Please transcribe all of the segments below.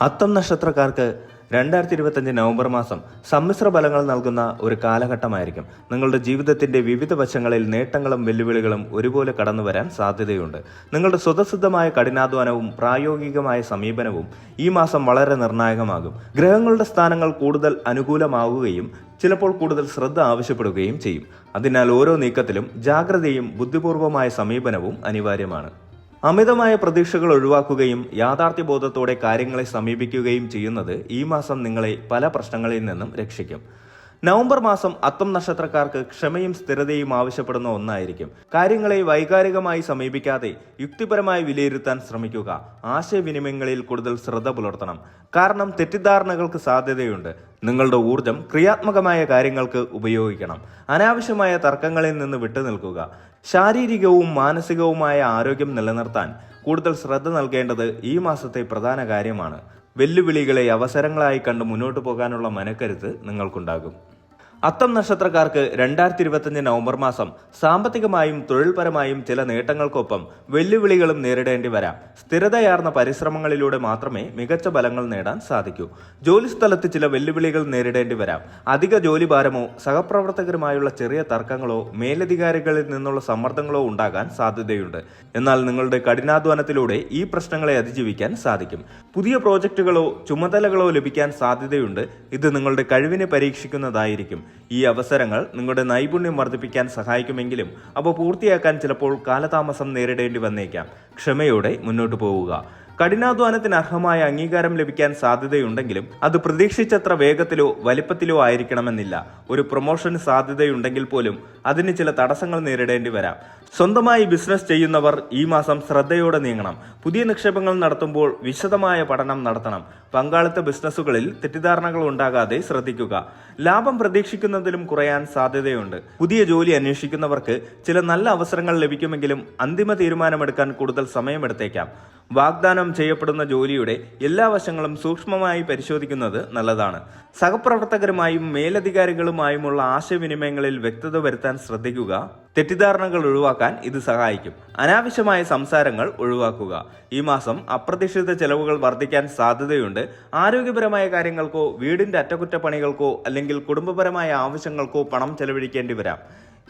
അത്തം നക്ഷത്രക്കാർക്ക് രണ്ടായിരത്തി ഇരുപത്തഞ്ച് നവംബർ മാസം സമ്മിശ്ര ഫലങ്ങൾ നൽകുന്ന ഒരു കാലഘട്ടമായിരിക്കും. നിങ്ങളുടെ ജീവിതത്തിന്റെ വിവിധ വശങ്ങളിൽ നേട്ടങ്ങളും വെല്ലുവിളികളും ഒരുപോലെ കടന്നു വരാൻ സാധ്യതയുണ്ട്. നിങ്ങളുടെ സ്വതസിദ്ധമായ കഠിനാധ്വാനവും പ്രായോഗികമായ സമീപനവും ഈ മാസം വളരെ നിർണായകമാകും. ഗ്രഹങ്ങളുടെ സ്ഥാനങ്ങൾ കൂടുതൽ അനുകൂലമാവുകയും ചിലപ്പോൾ കൂടുതൽ ശ്രദ്ധ ആവശ്യപ്പെടുകയും ചെയ്യും. അതിനാൽ ഓരോ നീക്കത്തിലും ജാഗ്രതയും ബുദ്ധിപൂർവമായ സമീപനവും അനിവാര്യമാണ്. അമിതമായ പ്രതീക്ഷകൾ ഒഴിവാക്കുകയും യാഥാർത്ഥ്യബോധത്തോടെ കാര്യങ്ങളെ സമീപിക്കുകയും ചെയ്യുന്നത് ഈ മാസം നിങ്ങളെ പല പ്രശ്നങ്ങളിൽ നിന്നും രക്ഷിക്കും. നവംബർ മാസം അത്തം നക്ഷത്രക്കാർക്ക് ക്ഷമയും സ്ഥിരതയും ആവശ്യപ്പെടുന്ന ഒന്നായിരിക്കും. കാര്യങ്ങളെ വൈകാരികമായി സമീപിക്കാതെ യുക്തിപരമായി വിലയിരുത്താൻ ശ്രമിക്കുക. ആശയവിനിമയങ്ങളിൽ കൂടുതൽ ശ്രദ്ധ പുലർത്തണം. കാരണം തെറ്റിദ്ധാരണകൾക്ക് സാധ്യതയുണ്ട്. നിങ്ങളുടെ ഊർജം ക്രിയാത്മകമായ കാര്യങ്ങൾക്ക് ഉപയോഗിക്കണം. അനാവശ്യമായ തർക്കങ്ങളിൽ നിന്ന് വിട്ടുനിൽക്കുക ശാരീരികവും മാനസികവുമായ ആരോഗ്യം നിലനിർത്താൻ കൂടുതൽ ശ്രദ്ധ നൽകേണ്ടത് ഈ മാസത്തെ പ്രധാന കാര്യമാണ്. വെല്ലുവിളികളെ അവസരങ്ങളായി കണ്ട് മുന്നോട്ട് പോകാനുള്ള മനക്കരുത്ത് നിങ്ങൾക്കുണ്ടാകും. അത്തം നക്ഷത്രക്കാർക്ക് രണ്ടായിരത്തി ഇരുപത്തിയഞ്ച് നവംബർ മാസം സാമ്പത്തികമായും തൊഴിൽപരമായും ചില നേട്ടങ്ങൾക്കൊപ്പം വെല്ലുവിളികളും നേരിടേണ്ടി വരാം. സ്ഥിരതയാർന്ന പരിശ്രമങ്ങളിലൂടെ മാത്രമേ മികച്ച ഫലങ്ങൾ നേടാൻ സാധിക്കൂ. ജോലിസ്ഥലത്ത് ചില വെല്ലുവിളികൾ നേരിടേണ്ടി വരാം. അധിക ജോലിഭാരമോ സഹപ്രവർത്തകരുമായുള്ള ചെറിയ തർക്കങ്ങളോ മേലധികാരികളിൽ നിന്നുള്ള സമ്മർദ്ദങ്ങളോ ഉണ്ടാകാൻ സാധ്യതയുണ്ട്. എന്നാൽ നിങ്ങളുടെ കഠിനാധ്വാനത്തിലൂടെ ഈ പ്രശ്നങ്ങളെ അതിജീവിക്കാൻ സാധിക്കും. പുതിയ പ്രോജക്റ്റുകളോ ചുമതലകളോ ലഭിക്കാൻ സാധ്യതയുണ്ട്. ഇത് നിങ്ങളുടെ കഴിവിനെ പരീക്ഷിക്കുന്നതായിരിക്കും. ഈ അവസരങ്ങൾ നിങ്ങളുടെ നൈപുണ്യം വർദ്ധിപ്പിക്കാൻ സഹായിക്കുമെങ്കിലും അവ പൂർത്തിയാക്കാൻ ചിലപ്പോൾ കാലതാമസം നേരിടേണ്ടി വന്നേക്കാം. ക്ഷമയോടെ മുന്നോട്ടു പോവുക. കഠിനാധ്വാനത്തിന് അർഹമായ അംഗീകാരം ലഭിക്കാൻ സാധ്യതയുണ്ടെങ്കിലും അത് പ്രതീക്ഷിച്ചത്ര വേഗത്തിലോ വലിപ്പത്തിലോ ആയിരിക്കണമെന്നില്ല. ഒരു പ്രൊമോഷന് സാധ്യതയുണ്ടെങ്കിൽ പോലും അതിന് ചില തടസ്സങ്ങൾ നേരിടേണ്ടി വരാം. സ്വന്തമായി ബിസിനസ് ചെയ്യുന്നവർ ഈ മാസം ശ്രദ്ധയോടെ നീങ്ങണം. പുതിയ നിക്ഷേപങ്ങൾ നടത്തുമ്പോൾ വിശദമായ പഠനം നടത്തണം. പങ്കാളിത്ത ബിസിനസ്സുകളിൽ തെറ്റിദ്ധാരണകൾ ഉണ്ടാകാതെ ശ്രദ്ധിക്കുക. ലാഭം പ്രതീക്ഷിക്കുന്നതിലും കുറയാൻ സാധ്യതയുണ്ട്. പുതിയ ജോലി അന്വേഷിക്കുന്നവർക്ക് ചില നല്ല അവസരങ്ങൾ ലഭിക്കുമെങ്കിലും അന്തിമ തീരുമാനമെടുക്കാൻ കൂടുതൽ സമയമെടുത്തേക്കാം. വാഗ്ദാനം ചെയ്യപ്പെടുന്ന ജോലിയുടെ എല്ലാ വശങ്ങളും സൂക്ഷ്മമായി പരിശോധിക്കുന്നത് നല്ലതാണ്. സഹപ്രവർത്തകരുമായും മേലധികാരികളുമായുമുള്ള ആശയവിനിമയങ്ങളിൽ വ്യക്തത വരുത്താൻ ശ്രദ്ധിക്കുക. തെറ്റിദ്ധാരണകൾ ഒഴിവാക്കാൻ ഇത് സഹായിക്കും. അനാവശ്യമായ സംസാരങ്ങൾ ഒഴിവാക്കുക. ഈ മാസം അപ്രതീക്ഷിത ചെലവുകൾ വർദ്ധിക്കാൻ സാധ്യതയുണ്ട്. ആരോഗ്യപരമായ കാര്യങ്ങൾക്കോ വീടിന്റെ അറ്റകുറ്റപ്പണികൾക്കോ അല്ലെങ്കിൽ കുടുംബപരമായ ആവശ്യങ്ങൾക്കോ പണം ചെലവഴിക്കേണ്ടി വരാം.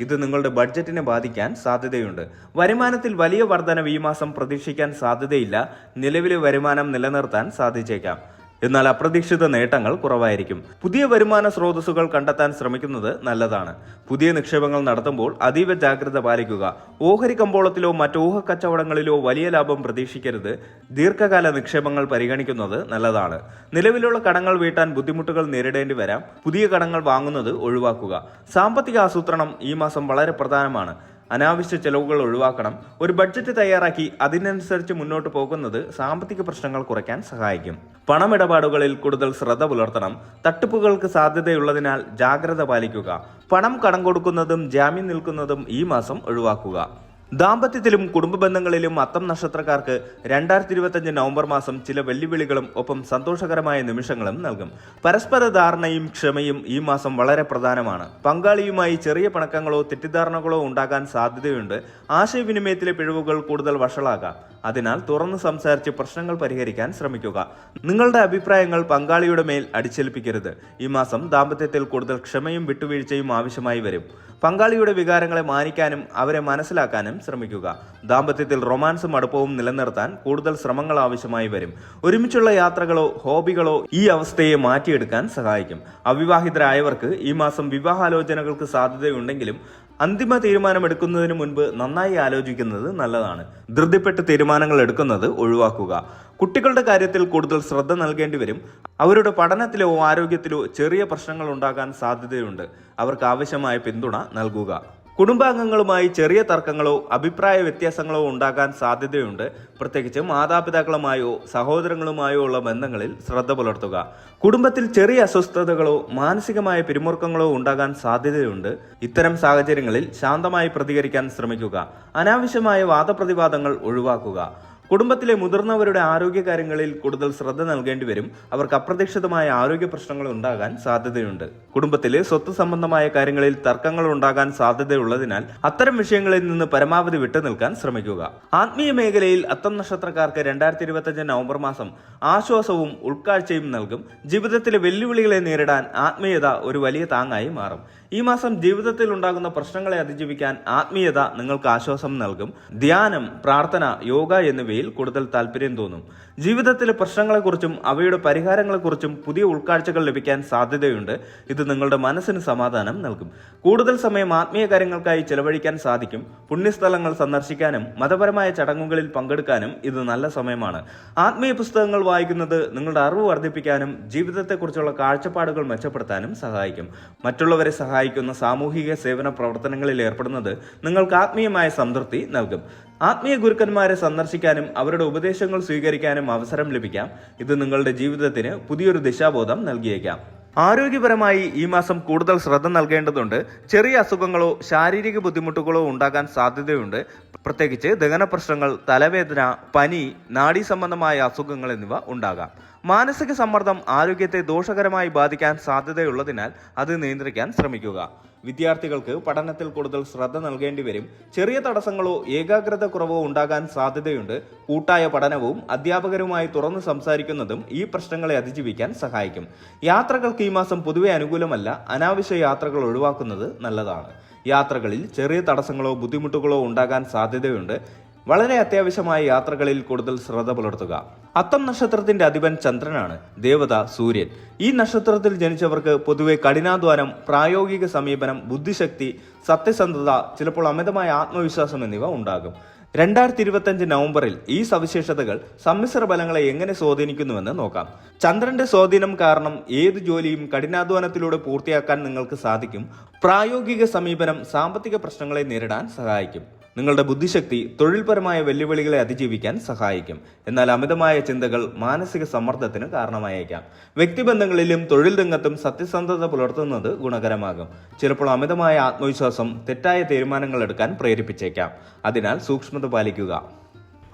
ഇത് നിങ്ങളുടെ ബഡ്ജറ്റിനെ ബാധിക്കാൻ സാധ്യതയുണ്ട്. വരുമാനത്തിൽ വലിയ വർധനവ് ഈ മാസം പ്രതീക്ഷിക്കാൻ സാധ്യതയില്ല. നിലവിലെ വരുമാനം നിലനിർത്താൻ സാധിച്ചേക്കാം. എന്നാൽ അപ്രതീക്ഷിത നേട്ടങ്ങൾ കുറവായിരിക്കും. പുതിയ വരുമാന സ്രോതസ്സുകൾ കണ്ടെത്താൻ ശ്രമിക്കുന്നത് നല്ലതാണ്. പുതിയ നിക്ഷേപങ്ങൾ നടത്തുമ്പോൾ അതീവ ജാഗ്രത പാലിക്കുക. ഓഹരി കമ്പോളത്തിലോ മറ്റ് ഊഹ കച്ചവടങ്ങളിലോ വലിയ ലാഭം പ്രതീക്ഷിക്കരുത്. ദീർഘകാല നിക്ഷേപങ്ങൾ പരിഗണിക്കുന്നത് നല്ലതാണ്. നിലവിലുള്ള കടങ്ങൾ വീട്ടാൻ ബുദ്ധിമുട്ടുകൾ നേരിടേണ്ടി വരാം. പുതിയ കടങ്ങൾ വാങ്ങുന്നത് ഒഴിവാക്കുക. സാമ്പത്തിക ആസൂത്രണം ഈ മാസം വളരെ പ്രധാനമാണ്. അനാവശ്യ ചെലവുകൾ ഒഴിവാക്കണം. ഒരു ബഡ്ജറ്റ് തയ്യാറാക്കി അതിനനുസരിച്ച് മുന്നോട്ട് പോകുന്നത് സാമ്പത്തിക പ്രശ്നങ്ങൾ കുറയ്ക്കാൻ സഹായിക്കും. പണമിടപാടുകളിൽ കൂടുതൽ ശ്രദ്ധ പുലർത്തണം. തട്ടിപ്പുകൾക്ക് സാധ്യതയുള്ളതിനാൽ ജാഗ്രത പാലിക്കുക. പണം കടം കൊടുക്കുന്നതും ജാമ്യം നിൽക്കുന്നതും ഈ മാസം ഒഴിവാക്കുക. ദാമ്പത്യത്തിലും കുടുംബ ബന്ധങ്ങളിലും അത്തം നക്ഷത്രക്കാർക്ക് രണ്ടായിരത്തി ഇരുപത്തഞ്ച് നവംബർ മാസം ചില വെല്ലുവിളികളും ഒപ്പം സന്തോഷകരമായ നിമിഷങ്ങളും നൽകും. പരസ്പര ധാരണയും ക്ഷമയും ഈ മാസം വളരെ പ്രധാനമാണ്. പങ്കാളിയുമായി ചെറിയ പണക്കങ്ങളോ തെറ്റിദ്ധാരണകളോ ഉണ്ടാകാൻ സാധ്യതയുണ്ട്. ആശയവിനിമയത്തിലെ പിഴവുകൾ കൂടുതൽ വഷളാകാം. അതിനാൽ തുറന്ന് സംസാരിച്ച് പ്രശ്നങ്ങൾ പരിഹരിക്കാൻ ശ്രമിക്കുക. നിങ്ങളുടെ അഭിപ്രായങ്ങൾ പങ്കാളിയുടെ മേൽ അടിച്ചേൽപ്പിക്കരുത്. ഈ മാസം ദാമ്പത്യത്തിൽ കൂടുതൽ ക്ഷമയും വിട്ടുവീഴ്ചയും ആവശ്യമായി വരും. പങ്കാളിയുടെ വികാരങ്ങളെ മാനിക്കാനും അവരെ മനസ്സിലാക്കാനും ശ്രമിക്കുക. ദാമ്പത്യത്തിൽ റൊമാൻസും അടുപ്പവും നിലനിർത്താൻ കൂടുതൽ ശ്രമങ്ങൾ ആവശ്യമായി വരും. ഒരുമിച്ചുള്ള യാത്രകളോ ഹോബികളോ ഈ അവസ്ഥയെ മാറ്റിയെടുക്കാൻ സഹായിക്കും. അവിവാഹിതരായവർക്ക് ഈ മാസം വിവാഹാലോചനകൾക്ക് സാധ്യതയുണ്ടെങ്കിലും അന്തിമ തീരുമാനമെടുക്കുന്നതിന് മുൻപ് നന്നായി ആലോചിക്കുന്നത് നല്ലതാണ്. ധൃതിപ്പെട്ട് തീരുമാനങ്ങൾ എടുക്കുന്നത് ഒഴിവാക്കുക. കുട്ടികളുടെ കാര്യത്തിൽ കൂടുതൽ ശ്രദ്ധ നൽകേണ്ടി വരും. അവരുടെ പഠനത്തിലോ ആരോഗ്യത്തിലോ ചെറിയ പ്രശ്നങ്ങൾ ഉണ്ടാകാൻ സാധ്യതയുണ്ട്. അവർക്ക് ആവശ്യമായ പിന്തുണ നൽകുക. കുടുംബാംഗങ്ങളുമായി ചെറിയ തർക്കങ്ങളോ അഭിപ്രായ വ്യത്യാസങ്ങളോ ഉണ്ടാകാൻ സാധ്യതയുണ്ട്. പ്രത്യേകിച്ച് മാതാപിതാക്കളുമായോ സഹോദരങ്ങളുമായോ ഉള്ള ബന്ധങ്ങളിൽ ശ്രദ്ധ പുലർത്തുക. കുടുംബത്തിൽ ചെറിയ അസ്വസ്ഥതകളോ മാനസികമായ പിരിമുറുക്കങ്ങളോ ഉണ്ടാകാൻ സാധ്യതയുണ്ട്. ഇത്തരം സാഹചര്യങ്ങളിൽ ശാന്തമായി പ്രതികരിക്കാൻ ശ്രമിക്കുക. അനാവശ്യമായ വാദപ്രതിവാദങ്ങൾ ഒഴിവാക്കുക. കുടുംബത്തിലെ മുതിർന്നവരുടെ ആരോഗ്യകാര്യങ്ങളിൽ കൂടുതൽ ശ്രദ്ധ നൽകേണ്ടി വരും. അവർക്ക് അപ്രതീക്ഷിതമായ ആരോഗ്യ പ്രശ്നങ്ങൾ ഉണ്ടാകാൻ സാധ്യതയുണ്ട്. കുടുംബത്തിലെ സ്വത്ത് സംബന്ധമായ കാര്യങ്ങളിൽ തർക്കങ്ങൾ ഉണ്ടാകാൻ സാധ്യതയുള്ളതിനാൽ അത്തരം വിഷയങ്ങളിൽ നിന്ന് പരമാവധി വിട്ടുനിൽക്കാൻ ശ്രമിക്കുക. ആത്മീയ മേഖലയിൽ അത്തം നക്ഷത്രക്കാർക്ക് രണ്ടായിരത്തി ഇരുപത്തിയഞ്ച് നവംബർ മാസം ആശ്വാസവും ഉൾക്കാഴ്ചയും നൽകും. ജീവിതത്തിലെ വെല്ലുവിളികളെ നേരിടാൻ ആത്മീയത ഒരു വലിയ താങ്ങായി മാറും. ഈ മാസം ജീവിതത്തിൽ ഉണ്ടാകുന്ന പ്രശ്നങ്ങളെ അതിജീവിക്കാൻ ആത്മീയത നിങ്ങൾക്ക് ആശ്വാസം നൽകും. ധ്യാനം പ്രാർത്ഥന യോഗ എന്നിവയിൽ കൂടുതൽ താല്പര്യം തോന്നും. ജീവിതത്തിലെ പ്രശ്നങ്ങളെക്കുറിച്ചും അവയുടെ പരിഹാരങ്ങളെക്കുറിച്ചും പുതിയ ഉൾക്കാഴ്ചകൾ ലഭിക്കാൻ സാധ്യതയുണ്ട്. ഇത് നിങ്ങളുടെ മനസ്സിന് സമാധാനം നൽകും. കൂടുതൽ സമയം ആത്മീയ കാര്യങ്ങൾക്കായി ചെലവഴിക്കാൻ സാധിക്കും. പുണ്യസ്ഥലങ്ങൾ സന്ദർശിക്കാനും മതപരമായ ചടങ്ങുകളിൽ പങ്കെടുക്കാനും ഇത് നല്ല സമയമാണ്. ആത്മീയ പുസ്തകങ്ങൾ വായിക്കുന്നത് നിങ്ങളുടെ അറിവ് വർദ്ധിപ്പിക്കാനും ജീവിതത്തെക്കുറിച്ചുള്ള കാഴ്ചപ്പാടുകൾ മെച്ചപ്പെടുത്താനും സഹായിക്കും. മറ്റുള്ളവരെ സഹായിക്കുന്ന സാമൂഹിക സേവന പ്രവർത്തനങ്ങളിൽ ഏർപ്പെടുന്നത് നിങ്ങൾക്ക് ആത്മീയമായ സംതൃപ്തി നൽകും. ആത്മീയ ഗുരുക്കന്മാരെ സന്ദർശിക്കാനും അവരുടെ ഉപദേശങ്ങൾ സ്വീകരിക്കാനും അവസരം ലഭിക്കാം. ഇത് നിങ്ങളുടെ ജീവിതത്തിന് പുതിയൊരു ദിശാബോധം നൽകിയേക്കാം. ആരോഗ്യപരമായി ഈ മാസം കൂടുതൽ ശ്രദ്ധ നൽകേണ്ടതുണ്ട്. ചെറിയ അസുഖങ്ങളോ ശാരീരിക ബുദ്ധിമുട്ടുകളോ ഉണ്ടാകാൻ സാധ്യതയുണ്ട്. പ്രത്യേകിച്ച് ദഹന പ്രശ്നങ്ങൾ തലവേദന പനി നാഡീ സംബന്ധമായ അസുഖങ്ങൾ എന്നിവ ഉണ്ടാകാം. മാനസിക സമ്മർദ്ദം ആരോഗ്യത്തെ ദോഷകരമായി ബാധിക്കാൻ സാധ്യതയുള്ളതിനാൽ അത് നിയന്ത്രിക്കാൻ ശ്രമിക്കുക. വിദ്യാർത്ഥികൾക്ക് പഠനത്തിൽ കൂടുതൽ ശ്രദ്ധ നൽകേണ്ടി വരും. ചെറിയ തടസ്സങ്ങളോ ഏകാഗ്രത കുറവോ ഉണ്ടാകാൻ സാധ്യതയുണ്ട്. കൂട്ടായ പഠനവും അധ്യാപകരുമായി തുറന്നു സംസാരിക്കുന്നതും ഈ പ്രശ്നങ്ങളെ അതിജീവിക്കാൻ സഹായിക്കും. യാത്രകൾക്ക് ഈ മാസം പൊതുവെ അനുകൂലമല്ല. അനാവശ്യ യാത്രകൾ ഒഴിവാക്കുന്നത് നല്ലതാണ്. യാത്രകളിൽ ചെറിയ തടസ്സങ്ങളോ ബുദ്ധിമുട്ടുകളോ ഉണ്ടാകാൻ സാധ്യതയുണ്ട്. വളരെ അത്യാവശ്യമായ യാത്രകളിൽ കൂടുതൽ ശ്രദ്ധ പുലർത്തുക. അത്തം നക്ഷത്രത്തിന്റെ അധിപൻ ചന്ദ്രനാണ് ദേവത സൂര്യൻ. ഈ നക്ഷത്രത്തിൽ ജനിച്ചവർക്ക് പൊതുവെ കഠിനാധ്വാനം പ്രായോഗിക സമീപനം ബുദ്ധിശക്തി സത്യസന്ധത ചിലപ്പോൾ അമിതമായ ആത്മവിശ്വാസം എന്നിവ ഉണ്ടാകും. രണ്ടായിരത്തി ഇരുപത്തിയഞ്ച് നവംബറിൽ ഈ സവിശേഷതകൾ സമ്മിശ്ര ഫലങ്ങളെ എങ്ങനെ സ്വാധീനിക്കുന്നുവെന്ന് നോക്കാം. ചന്ദ്രന്റെ സ്വാധീനം കാരണം ഏത് ജോലിയും കഠിനാധ്വാനത്തിലൂടെ പൂർത്തിയാക്കാൻ നിങ്ങൾക്ക് സാധിക്കും. പ്രായോഗിക സമീപനം സാമ്പത്തിക പ്രശ്നങ്ങളെ നേരിടാൻ സഹായിക്കും. നിങ്ങളുടെ ബുദ്ധിശക്തി തൊഴിൽപരമായ വെല്ലുവിളികളെ അതിജീവിക്കാൻ സഹായിക്കും. എന്നാൽ അമിതമായ ചിന്തകൾ മാനസിക സമ്മർദ്ദത്തിന് കാരണമായേക്കാം. വ്യക്തിബന്ധങ്ങളിലും തൊഴിൽ രംഗത്തും സത്യസന്ധത പുലർത്തുന്നത് ഗുണകരമാകും. ചിലപ്പോൾ അമിതമായ ആത്മവിശ്വാസം തെറ്റായ തീരുമാനങ്ങൾ എടുക്കാൻ പ്രേരിപ്പിച്ചേക്കാം. അതിനാൽ സൂക്ഷ്മത പാലിക്കുക.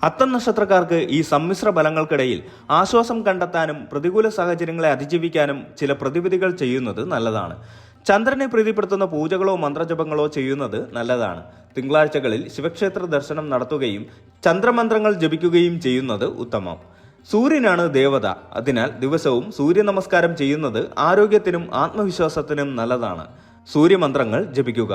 അത്തം നക്ഷത്രക്കാർക്ക് ഈ സമ്മിശ്ര ബലങ്ങൾക്കിടയിൽ ആശ്വാസം കണ്ടെത്താനും പ്രതികൂല സാഹചര്യങ്ങളെ അതിജീവിക്കാനും ചില പ്രതിവിധികൾ ചെയ്യുന്നത് നല്ലതാണ്. ചന്ദ്രനെ പ്രീതിപ്പെടുത്തുന്ന പൂജകളോ മന്ത്രജപങ്ങളോ ചെയ്യുന്നത് നല്ലതാണ്. തിങ്കളാഴ്ചകളിൽ ശിവക്ഷേത്ര ദർശനം നടത്തുകയും ചന്ദ്രമന്ത്രങ്ങൾ ജപിക്കുകയും ചെയ്യുന്നത് ഉത്തമം. സൂര്യനാണ് ദേവത. അതിനാൽ ദിവസവും സൂര്യ നമസ്കാരം ചെയ്യുന്നത് ആരോഗ്യത്തിനും ആത്മവിശ്വാസത്തിനും നല്ലതാണ്. സൂര്യമന്ത്രങ്ങൾ ജപിക്കുക.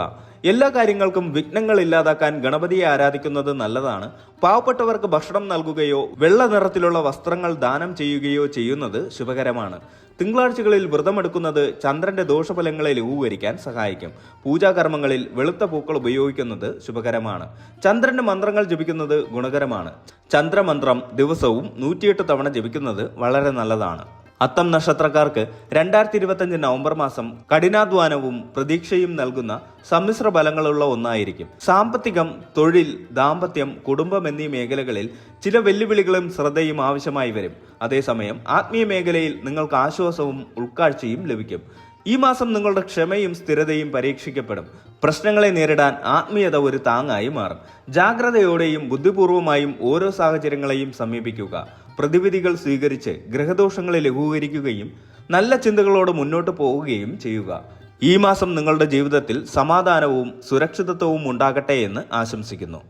എല്ലാ കാര്യങ്ങൾക്കും വിഘ്നങ്ങൾ ഇല്ലാതാക്കാൻ ഗണപതിയെ ആരാധിക്കുന്നത് നല്ലതാണ്. പാവപ്പെട്ടവർക്ക് ഭക്ഷണം നൽകുകയോ വെള്ള നിറത്തിലുള്ള വസ്ത്രങ്ങൾ ദാനം ചെയ്യുകയോ ചെയ്യുന്നത് ശുഭകരമാണ്. തിങ്കളാഴ്ചകളിൽ വ്രതമെടുക്കുന്നത് ചന്ദ്രന്റെ ദോഷഫലങ്ങളെ ലഘൂകരിക്കാൻ സഹായിക്കും. പൂജാകർമ്മങ്ങളിൽ വെളുത്ത പൂക്കൾ ഉപയോഗിക്കുന്നത് ശുഭകരമാണ്. ചന്ദ്രന്റെ മന്ത്രങ്ങൾ ജപിക്കുന്നത് ഗുണകരമാണ്. ചന്ദ്രമന്ത്രം ദിവസവും നൂറ്റിയെട്ട് തവണ ജപിക്കുന്നത് വളരെ നല്ലതാണ്. അത്തം നക്ഷത്രക്കാർക്ക് രണ്ടായിരത്തി ഇരുപത്തഞ്ച് നവംബർ മാസം കഠിനാധ്വാനവും പ്രതീക്ഷയും നൽകുന്ന സമ്മിശ്ര ഫലങ്ങളുള്ള ഒന്നായിരിക്കും. സാമ്പത്തികം തൊഴിൽ ദാമ്പത്യം കുടുംബം എന്നീ മേഖലകളിൽ ചില വെല്ലുവിളികളും ശ്രദ്ധയും ആവശ്യമായി വരും. അതേസമയം ആത്മീയ മേഖലയിൽ നിങ്ങൾക്ക് ആശ്വാസവും ഉൾക്കാഴ്ചയും ലഭിക്കും. ഈ മാസം നിങ്ങളുടെ ക്ഷമയും സ്ഥിരതയും പരീക്ഷിക്കപ്പെടും. പ്രശ്നങ്ങളെ നേരിടാൻ ആത്മീയത ഒരു താങ്ങായി മാറും. ജാഗ്രതയോടെയും ബുദ്ധിപൂർവമായും ഓരോ സാഹചര്യങ്ങളെയും സമീപിക്കുക. പ്രതിവിധികൾ സ്വീകരിച്ച് ഗ്രഹദോഷങ്ങളെ ലഘൂകരിക്കുകയും നല്ല ചിന്തകളോട് മുന്നോട്ട് പോവുകയും ചെയ്യുക. ഈ മാസം നിങ്ങളുടെ ജീവിതത്തിൽ സമാധാനവും സുരക്ഷിതത്വവും ഉണ്ടാകട്ടെ എന്ന് ആശംസിക്കുന്നു.